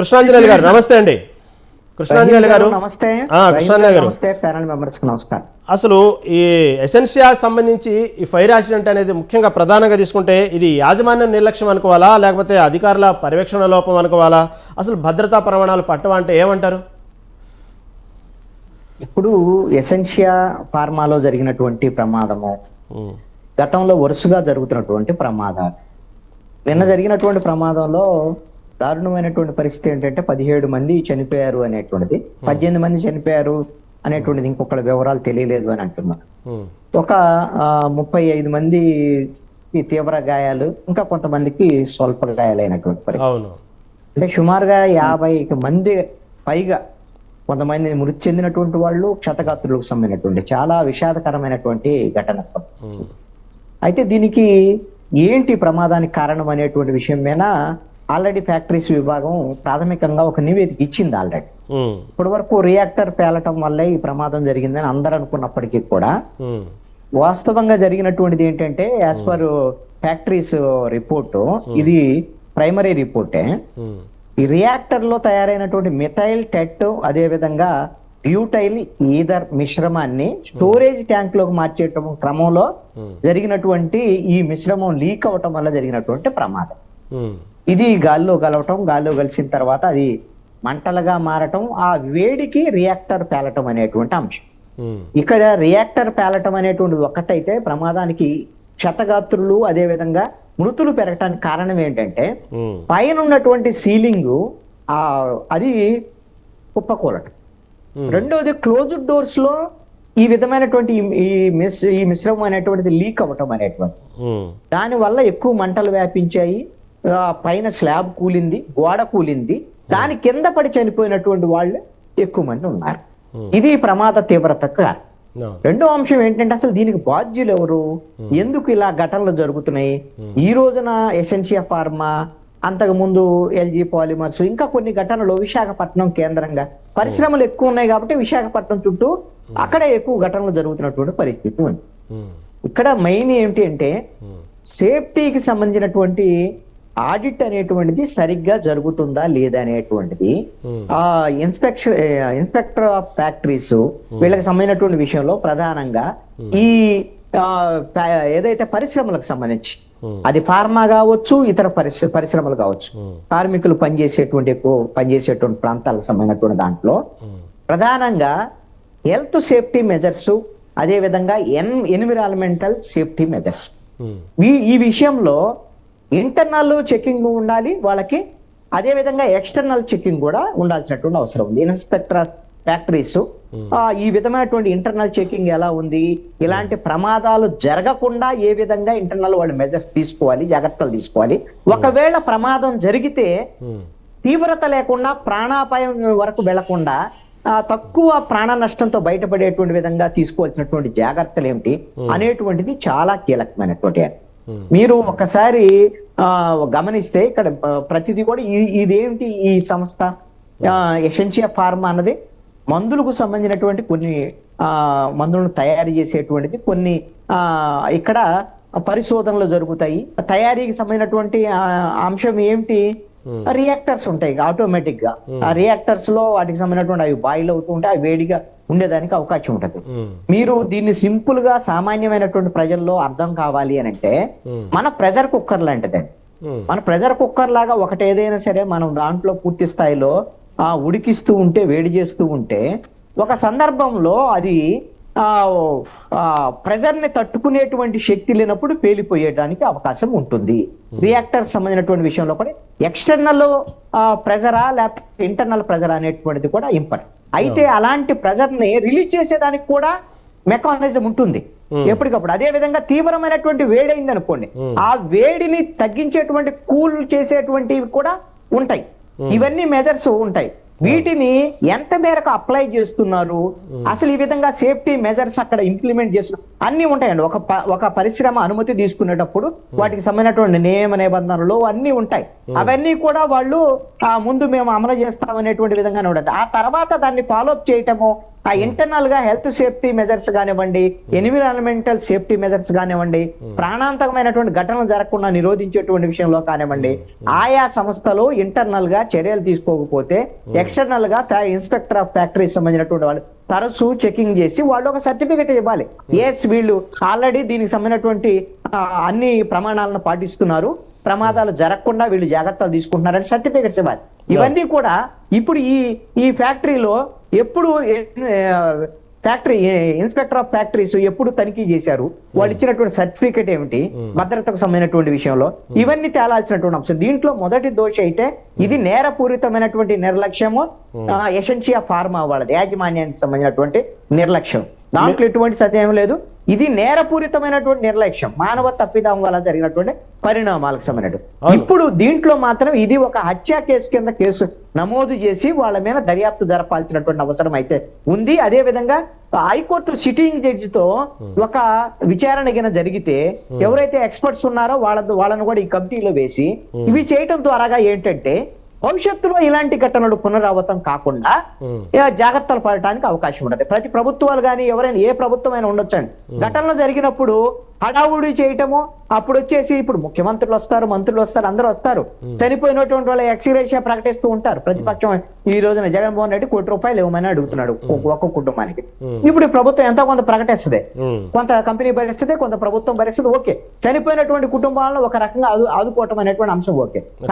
కృష్ణాంజనేయులు గారు నమస్తే అండి. కృష్ణాంజనేయులు గారు. నమస్తే. కృష్ణాంజనేయులు గారు. ప్యానల్ నమస్కారం. అసలు ఈ ఎసెన్షియా సంబంధించి ఈ ఫైర్ యాక్సిడెంట్ అనేది ముఖ్యంగా ప్రధానంగా తీసుకుంటే ఇది యాజమాన్యం నిర్లక్ష్యం అనుకోవాలా లేకపోతే అధికారుల పర్యవేక్షణ లోపం అనుకోవాలా? అసలు భద్రతా ప్రమాణాలు పట్టవా అంటే ఏమంటారు? ఇప్పుడు ఎసెన్షియా ఫార్మాలో జరిగినటువంటి ప్రమాదము గతంలో వరుసగా జరుగుతున్నటువంటి ప్రమాదాలు. నిన్న జరిగినటువంటి ప్రమాదంలో దారుణమైనటువంటి పరిస్థితి ఏంటంటే పదిహేడు మంది చనిపోయారు అనేటువంటిది. పద్దెనిమిది మంది చనిపోయారు అనేటువంటిది ఇంకొకళ్ళ వివరాలు తెలియలేదు అని అంటున్నారు ఒక ముప్పై ఐదు మంది తీవ్ర గాయాలు ఇంకా కొంతమందికి స్వల్ప గాయాలైనటువంటి పరిస్థితి. అంటే సుమారుగా యాభై మంది పైగా కొంతమంది మృతి చెందినటువంటి వాళ్ళు క్షతగాత్రులకు సంబంధించినటువంటి చాలా విషాదకరమైనటువంటి ఘటన అయితే దీనికి ఏంటి ప్రమాదానికి కారణం అనేటువంటి విషయం మీద ఆల్రెడీ ఫ్యాక్టరీస్ విభాగం ప్రాథమికంగా ఒక నివేదిక ఇచ్చింది ఆల్రెడీ. ఇప్పటి వరకు రియాక్టర్ పేలటం వల్లే ఈ ప్రమాదం జరిగిందని అందరూ అనుకున్నప్పటికీ కూడా వాస్తవంగా జరిగినటువంటిది ఏంటంటే యాజ్ పర్ ఫ్యాక్టరీస్ రిపోర్టు ఇది ప్రైమరీ రిపోర్టే. ఈ రియాక్టర్లో తయారైనటువంటి మిథైల్ టెట్ అదే విధంగా బ్యూటైల్ ఈథర్ మిశ్రమాన్ని స్టోరేజ్ ట్యాంక్లోకి మార్చేయటం క్రమంలో. జరిగినటువంటి ఈ మిశ్రమం లీక్ అవటం వల్ల జరిగినటువంటి ప్రమాదం. ఇది గాల్లో కలవటం గాల్లో కలిసిన తర్వాత అది మంటలుగా మారటం ఆ వేడికి రియాక్టర్ పేలటం అనేటువంటి అంశం. ఇక్కడ రియాక్టర్ పేలటం అనేటువంటిది ఒక్కటైతే ప్రమాదానికి క్షతగాత్రులు అదే విధంగా మృతులు పెరగటానికి కారణం ఏంటంటే పైన ఉన్నటువంటి సీలింగ్ ఆ అది కుప్పకూలటం. రెండోది క్లోజ్డ్ డోర్స్లో ఈ విధమైనటువంటి ఈ- మిస్ ఈ మిశ్రమం అనేటువంటిది లీక్ అవ్వటం అనేటువంటి ఉమ్, దాని వల్ల ఎక్కువ మంటలు వ్యాపించాయి. పైన స్లాబ్ కూలింది గోడ కూలింది. దాని కింద పడి చనిపోయినటువంటి వాళ్ళు ఎక్కువ మంది ఉన్నారు. ఇది ప్రమాద కారణం. no. రెండో అంశం ఏంటంటే అసలు దీనికి బాధ్యులు ఎవరు? ఎందుకు ఇలా ఘటనలు జరుగుతున్నాయి? ఈ రోజున ఎసెన్షియా ఫార్మా అంతకు ముందు ఎల్జీ పాలిమర్స్ ఇంకా కొన్ని ఘటనలు విశాఖపట్నం కేంద్రంగా. పరిశ్రమలు ఎక్కువ ఉన్నాయి కాబట్టి విశాఖపట్నం చుట్టూ అక్కడే ఎక్కువ ఘటనలు జరుగుతున్నటువంటి పరిస్థితి ఉంది. ఇక్కడ మెయిన్ ఏంటి అంటే సేఫ్టీకి సంబంధించినటువంటి ఆడిట్ అనేటువంటిది సరిగ్గా జరుగుతుందా లేదా అనేటువంటిది Hmm. ఆ ఇన్స్పెక్షన్ ఇన్స్పెక్టర్ ఆఫ్ ఫ్యాక్టరీస్ వీళ్ళకి సంబంధించినటువంటి విషయంలో ప్రధానంగా ఈ ఆ, ప- ఏదైతే పరిశ్రమలకు సంబంధించి Hmm. అది ఫార్మా కావచ్చు ఇతర పరిశ్ర పరిశ్రమలు కావచ్చు Hmm. కార్మికులు పనిచేసేటువంటి ఎక్కువ పనిచేసేటువంటి ప్రాంతాలకు సంబంధించినటువంటి దాంట్లో ప్రధానంగా హెల్త్ సేఫ్టీ మెజర్స్ అదేవిధంగా ఎన్ ఎన్విరాన్మెంటల్ సేఫ్టీ మెజర్స్ ఈ ఈ విషయంలో ఇంటర్నల్ చెకింగ్ ఉండాలి వాళ్ళకి అదే విధంగా ఎక్స్టర్నల్ చెకింగ్ కూడా ఉండాల్సినటువంటి అవసరం ఉంది. ఇన్స్పెక్టర్ ఫ్యాక్టరీస్ ఈ విధమైనటువంటి ఇంటర్నల్ చెకింగ్ ఎలా ఉంది? ఇలాంటి ప్రమాదాలు జరగకుండా ఏ విధంగా ఇంటర్నల్ వాళ్ళు మెజర్స్ తీసుకోవాలి జాగ్రత్తలు తీసుకోవాలి? ఒకవేళ ప్రమాదం జరిగితే తీవ్రత లేకుండా ప్రాణాపాయం వరకు వెళ్ళకుండా తక్కువ ప్రాణ నష్టంతో బయటపడేటువంటి విధంగా తీసుకోవాల్సినటువంటి జాగ్రత్తలు ఏమిటి? అనేటువంటిది చాలా కీలకమైనటువంటి Hmm. మీరు ఒకసారి ఆ, గమనిస్తే ఇక్కడ ప్రతిదీ కూడా ఇదేంటి ఈ సంస్థ? ఎసెన్షియా ఫార్మా అన్నది మందులకు సంబంధించినటువంటి కొన్ని ఆ, మందులను తయారు చేసేటువంటిది కొన్ని ఆ, ఇక్కడ పరిశోధనలు జరుగుతాయి. తయారీకి సంబంధించినటువంటి అంశం ఏమిటి? రియాక్టర్స్ ఉంటాయి ఆటోమేటిక్గా. ఆ రియాక్టర్స్లో వాటికి సంబంధించినటువంటి అవి బాయిల్ అవుతూ ఉంటే అవి వేడిగా ఉండేదానికి అవకాశం ఉంటుంది. మీరు దీన్ని సింపుల్గా సామాన్యమైనటువంటి ప్రజల్లో అర్థం కావాలి అని అంటే. మన ప్రెషర్ కుక్కర్ లాంటిదే. మన ప్రెషర్ కుక్కర్ లాగా ఒకటి ఏదైనా సరే మనం దాంట్లో పూర్తి స్థాయిలో ఆ ఉడికిస్తూ ఉంటే వేడి చేస్తూ ఉంటే ఒక సందర్భంలో అది ఆ ప్రెజర్ని తట్టుకునేటువంటి శక్తి లేనప్పుడు పేలిపోయేయడానికి అవకాశం ఉంటుంది. రియాక్టర్ సంబంధించినటువంటి విషయంలో కూడా ఎక్స్టర్నల్ ప్రెజరా లేకపోతే ఇంటర్నల్ ప్రెజర్ అనేటువంటిది కూడా ఇంపార్టెంట్. అయితే అలాంటి ప్రెజర్ని రిలీజ్ చేసేదానికి కూడా మెకానిజం ఉంటుంది. ఎప్పటికప్పుడు. అదే విధంగా తీవ్రమైనటువంటి వేడైంది అనుకోండి ఆ వేడిని తగ్గించేటువంటి కూల్ చేసేటువంటివి కూడా ఉంటాయి. ఇవన్నీ మెజర్స్ ఉంటాయి. వీటిని ఎంత మేరకు అప్లై చేస్తున్నారు? అసలు ఈ విధంగా సేఫ్టీ మెజర్స్ అక్కడ ఇంప్లిమెంట్ చేస్తున్నారు అన్ని ఉంటాయండి. ఒక ఒక పరిశ్రమ అనుమతి తీసుకునేటప్పుడు వాటికి సంబంధించినటువంటి నియమ నిబంధనలు అన్ని ఉంటాయి. అవన్నీ కూడా వాళ్ళు ఆ ముందు మేము అమలు చేస్తాం అనేటువంటి విధంగానే ఉండదు. ఆ తర్వాత దాన్ని ఫాలో అప్ చేయటము ఆ ఇంటర్నల్గా హెల్త్ సేఫ్టీ మెజర్స్ కానివ్వండి ఎన్విరాన్మెంటల్ సేఫ్టీ మెజర్స్ కానివ్వండి ప్రాణాంతకమైనటువంటి ఘటనలు జరగకుండా నిరోధించేటువంటి విషయంలో కానివ్వండి ఆయా సంస్థలు ఇంటర్నల్గా చర్యలు తీసుకోకపోతే ఎక్స్టర్నల్గా ఇన్స్పెక్టర్ ఆఫ్ ఫ్యాక్టరీస్ సంబంధించినటువంటి వాళ్ళు తరచూ చెకింగ్ చేసి వాళ్ళు ఒక సర్టిఫికెట్ ఇవ్వాలి. ఎస్ వీళ్ళు ఆల్రెడీ దీనికి సంబంధించినటువంటి అన్ని ప్రమాణాలను పాటిస్తున్నారు. ప్రమాదాలు జరగకుండా వీళ్ళు జాగ్రత్తలు తీసుకుంటున్నారని సర్టిఫికెట్స్ ఇవ్వాలి. ఇవన్నీ కూడా ఇప్పుడు ఈ ఈ ఫ్యాక్టరీలో ఎప్పుడు ఫ్యాక్టరీ ఇన్స్పెక్టర్ ఆఫ్ ఫ్యాక్టరీస్ ఎప్పుడు తనిఖీ చేశారు? వాళ్ళు ఇచ్చినటువంటి సర్టిఫికేట్ ఏమిటి? భద్రతకు సంబంధించినటువంటి విషయంలో. ఇవన్నీ తేలాల్సినటువంటి అంశం. దీంట్లో మొదటి దోష అయితే ఇది నేరపూరితమైనటువంటి నిర్లక్ష్యము ఎసెన్షియా ఫార్మా వాళ్ళది యాజమాన్యానికి సంబంధించినటువంటి నిర్లక్ష్యం. దాంట్లో ఎటువంటి సత్యం లేదు. ఇది నేరపూరితమైనటువంటి నిర్లక్ష్యం. మానవ తప్పిదం వల్ల జరిగినటువంటి పరిణామాలకు సంబంధించినటువంటి. ఇప్పుడు దీంట్లో మాత్రం ఇది ఒక హత్య కేసు కింద కేసు నమోదు చేసి వాళ్ళ మీద దర్యాప్తు జరపాల్సినటువంటి అవసరం అయితే ఉంది. అదే విధంగా హైకోర్టు సిట్టింగ్ జడ్జితో ఒక విచారణ గిన జరిగితే ఎవరైతే ఎక్స్పర్ట్స్ ఉన్నారో వాళ్ళ వాళ్ళను కూడా ఈ కమిటీలో వేసి ఇవి చేయటం ద్వారాగా ఏంటంటే భవిష్యత్తులో ఇలాంటి ఘటనలు పునరావృతం కాకుండా జాగ్రత్తలు పడటానికి అవకాశం ఉండదు ప్రతి ప్రభుత్వాలు కానీ ఎవరైనా ఏ ప్రభుత్వమైనా ఉండొచ్చండి. ఘటనలు జరిగినప్పుడు హడావుడి చేయటము అప్పుడు వచ్చేసి ఇప్పుడు ముఖ్యమంత్రులు వస్తారు మంత్రులు వస్తారు అందరూ వస్తారు. చనిపోయినటువంటి వాళ్ళ ఎక్స్గ్రేషియా ప్రకటిస్తూ ఉంటారు. ప్రతిపక్షం ఈ రోజున జగన్మోహన్ రెడ్డి కోటి రూపాయలు ఇవ్వమని అడుగుతున్నాడు ఒక్క- ఒక్క కుటుంబానికి. ఇప్పుడు ఈ ప్రభుత్వం ఎంతో కొంత ప్రకటిస్తుంది. కొంత కంపెనీ భరిస్తుంది కొంత ప్రభుత్వం భరిస్తుంది ఓకే. చనిపోయినటువంటి కుటుంబాలను ఒక రకంగా ఆదు ఆదుకోవటం అనేటువంటి అంశం ఓకే.